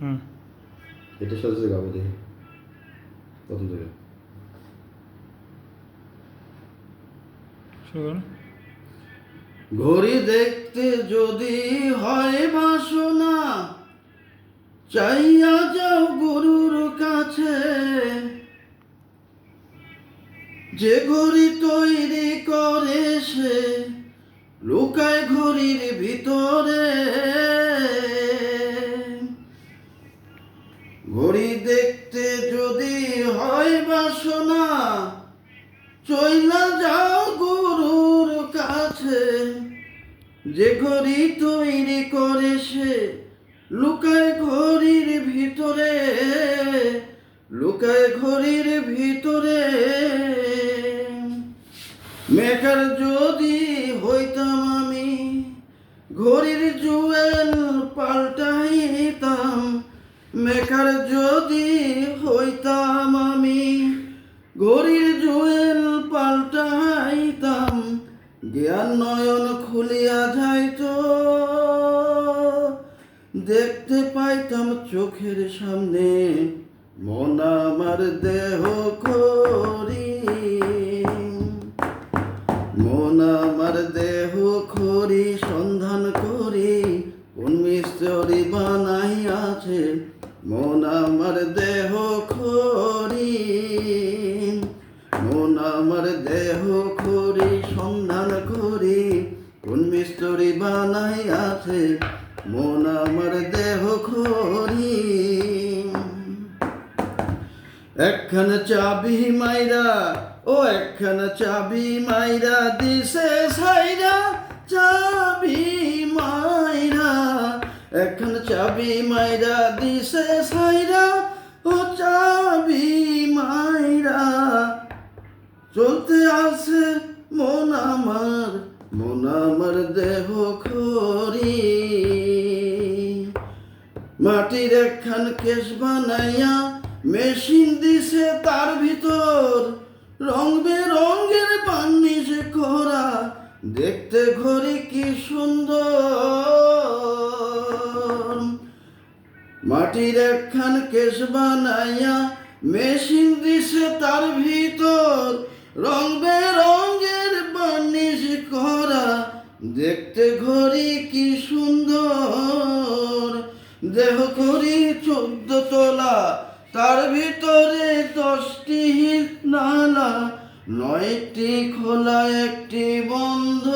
হুম। এটার সাথে সাথে গাবো দেখি। প্রথম থেকে। শুরু করুন। ঘড়ি দেখতে যদি হয় বাসনা চাইয়া যাও গুরুর কাছে। যে ঘড়ি তৈরি করে সে লুকায় ঘড়ির ভিতরে। ঘড়ি দেখতে যদি হয় বাসনা চইলা যাও গুরুর কাছে। যে ঘড়ি তৈরি করে সে লুকায় ঘড়ির ভিতরে, লুকায় ঘড়ির ভিতরে। মেকার যদি হইতাম আমি, ঘড়ির জুয়েল পাল্টাইতাম মেকার যদি হইতাম আমি, ঘড়ির জুয়েল পাল্টাইতাম, জ্ঞান নয়ন খুলিয়া যাইত। দেখতে পাইতাম চোখের সামনে, মন আমার দেহ খরি। মন আমার দেহ খরি, সন্ধান করি, কোন মিস্তরি মন আমার দেহ খরি মন আমার দেহ খরি সন্ধান করি। কোন মিস্তরি বানাই আছে মন আমার দেহ খরি একখানা চাবি মাইরা, ও একখানা চাবি মাইরা দিছে সাইরা চাবি। একখানা চাবি মাইরা দিছে সাইরা ও চাবি মাইরা। চলতে আছে মন আমার মন আমার দেহ খরি। মাটির একখান কেশ বানাইয়া মেশিন দিছে তার ভিতর। রং বেরঙ্গের বান্নিশে করা, দেখতে ঘড়ি কি সুন্দর। মাটির একখান কেশ বানাইয়া মেশিন দিছে তার ভিতর। রং বেরঙ্গের বার্নিশ করা। দেখতে ঘড়ি কি সুন্দর। দেহ করি চোদ্দ তোলা, তার ভিতরে দশটি নালা, নয়টি খোলা, একটি বন্ধ।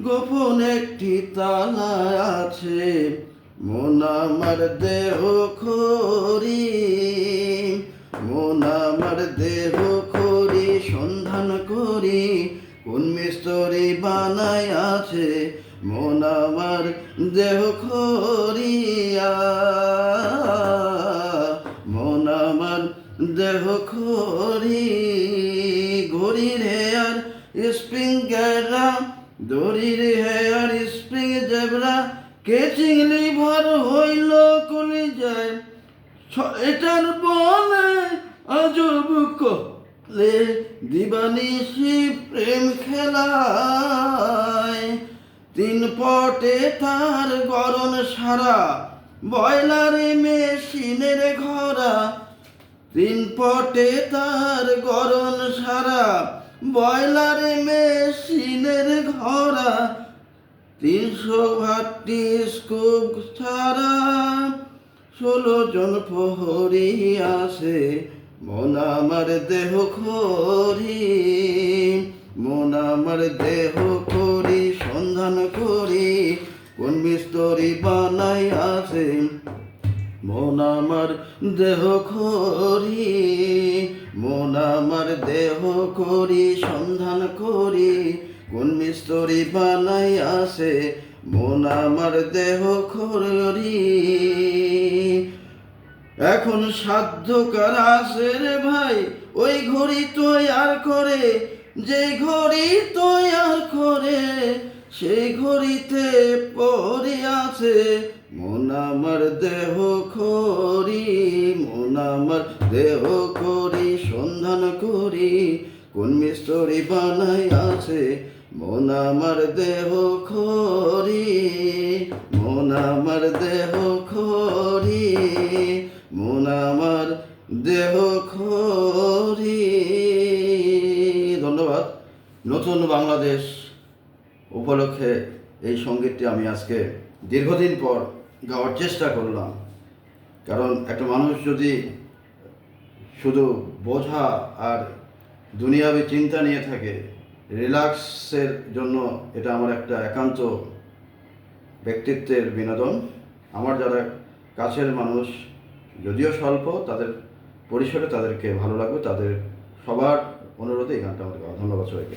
গোপন একটি তালা আছে। মন আমার দেহ খরি, মন আমার দেহ খরি, সন্ধান করি, কোন মিস্তরি বানাই আছে, মন আমার দেহ খরিয়া মন আমার দেহ খরি। ঘড়ির হেয়ার, স্প্রিং দড়ির স্প্রিং জেবরা কেচিং লিভার হইল কলি যায়? এটার বলে আজব কলে দিবানিশি প্রেম খেলায়। তিন পটে তার গরম সারা বয়লারে মেশিনের ঘরা। তিন পটে তার গরম সারা বয়লারে মেশিনের ঘরা। তিনশো ভাটটি স্কুপ ছাড়া ষোলো জন প্রহরী আসে। মন আমার দেহ খরি মন আমার দেহ করি, সন্ধান করি, কোন মিস্তরি বানাই আসে মন আমার দেহ খরি মন আমার দেহ করি, সন্ধান করি কোন মিস্তরি বানাই আসে মন আমার দেহ খরি এখন সাধ্য কার আছে রে ভাই, ওই ঘড়ি তৈয়ার করে। যে ঘড়ি তৈয়ার করে, সেই ঘড়িতে পড়ে আছে। মন আমার দেহ খরি মন আমার দেহ করি সন্ধান করি। কোন মিস্তরি বানাই আছে? মন আমার দেহ খরি, মন আমার দেহ খরি, মন আমার দেহ খরি। ধন্যবাদ। নতুন বাংলাদেশ উপলক্ষে এই সঙ্গীতটি আমি আজকে দীর্ঘদিন পর গাওয়ার চেষ্টা করলাম। কারণ একটা মানুষ যদি শুধু বোঝা আর দুনিয়াবি চিন্তা নিয়ে থাকে রিল্যাক্সের জন্য এটা আমার একটা একান্ত ব্যক্তিত্বের বিনোদন। আমার যারা কাছের মানুষ, যদিও স্বল্প, তাদের পরিসরে তাদেরকে ভালো লাগবে তাদের সবার অনুরোধে এই গানটা আমাদের ধন্যবাদ সবাইকে।